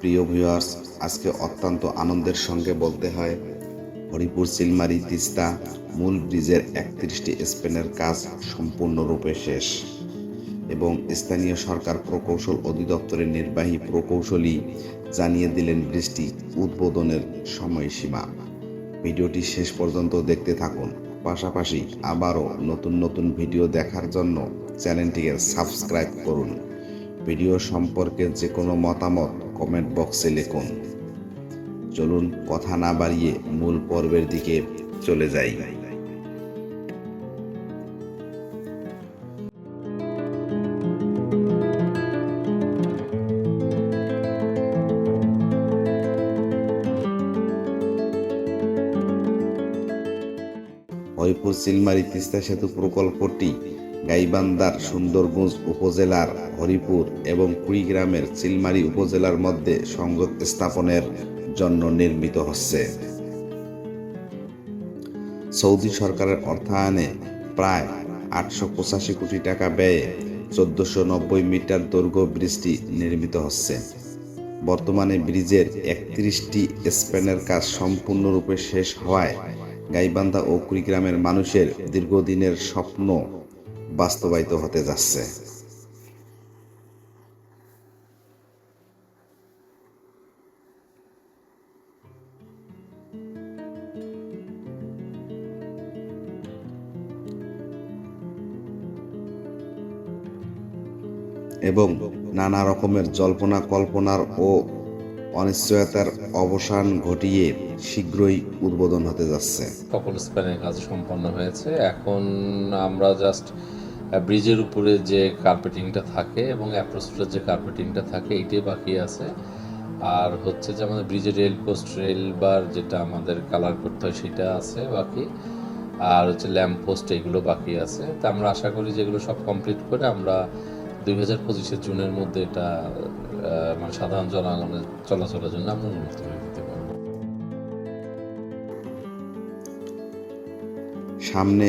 প্রিয় ভিউয়ার্স আজকে অত্যন্ত আনন্দের সঙ্গে বলতে হয়, হরিপুর সিলমারি তিস্তা মূল ব্রিজের একত্রিশটি স্পেনের কাজ সম্পূর্ণরূপে শেষ এবং স্থানীয় সরকার প্রকৌশল অধিদপ্তরের নির্বাহী প্রকৌশলী জানিয়ে দিলেন ব্রিজটি উদ্বোধনের সময়সীমা। ভিডিওটি শেষ পর্যন্ত দেখতে থাকুন। পাশাপাশি আবারও নতুন নতুন ভিডিও দেখার জন্য চ্যানেলটিকে সাবস্ক্রাইব করুন। ভিডিও সম্পর্কে যে কোনো মতামত কমেন্ট বক্সে লিখুন। চলুন কথা না বাড়িয়ে মূল পর্বের দিকে চলে যাই। হরিপুর সিলমারি তিস্তা সেতু প্রকল্পটি গাইবান্ধার সুন্দরগঞ্জ উপজেলার হরিপুর এবং কুড়িগ্রামের চিলমারি উপজেলার মধ্যে সংযোগ স্থাপনের জন্য নির্মিত হচ্ছে। সৌদি সরকারের অর্থায়নে প্রায় আটশো পঁচাশি কোটি টাকা ব্যয়ে চোদ্দশো নব্বই মিটার দৈর্ঘ্য ব্রিজটি নির্মিত হচ্ছে। বর্তমানে ব্রিজের একত্রিশটি স্প্যানের কাজ সম্পূর্ণরূপে শেষ হওয়ায় গাইবান্ধা ও কুড়িগ্রামের মানুষের দীর্ঘদিনের স্বপ্ন বাস্তবায়িত হতে যাচ্ছে। এবং নানা রকমের জল্পনা কল্পনার ও অনিশ্চয়তার অবসান ঘটিয়ে শীঘ্রই উদ্বোধন হতে যাচ্ছে। সকল স্প্যানের কাজ সম্পন্ন হয়েছে। এখন আমরা জাস্ট ব্রিজের উপরে যে কার্পেটিংটা থাকে এবং অ্যাপ্রোস্টের যে কার্পেটিংটা থাকে এইটাই বাকি আছে। আর হচ্ছে যে আমাদের ব্রিজের রেল পোস্ট রেল বার যেটা আমাদের কালার করতে হয়, সেটা আছে বাকি। আর হচ্ছে ল্যাম্প পোস্ট এগুলো বাকি আছে। তা আমরা আশা করি যেগুলো সব কমপ্লিট করে আমরা দুই হাজার পঁচিশের জুনের মধ্যে এটা মানে সাধারণ জনগণের চলাচলের জন্য আমরা উন্মুক্ত করে দিতে পারব। সামনে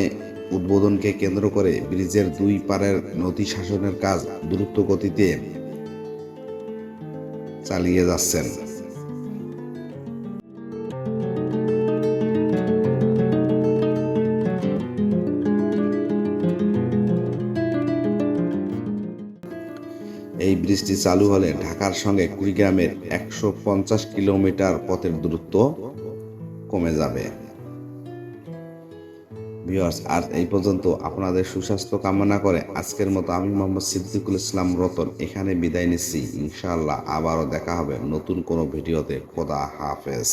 উদ্বোধনকে কেন্দ্র করে ব্রিজের দুই পারের নদী শাসনের কাজ দ্রুত গতিতে চালিয়ে যাচ্ছেন। এই ব্রিজটি চালু হলে ঢাকার সঙ্গে কুড়িগ্রামের একশো পঞ্চাশ কিলোমিটার পথের দূরত্ব কমে যাবে। ভিউয়ার্স আর এই পর্যন্ত আপনাদের সুস্বাস্থ্য কামনা করে আজকের মতো আমি মোহাম্মদ সিদ্দিকুল ইসলাম রতন এখানে বিদায় নিচ্ছি। ইনশাআল্লাহ আবারও দেখা হবে নতুন কোনো ভিডিওতে। খোদা হাফেজ।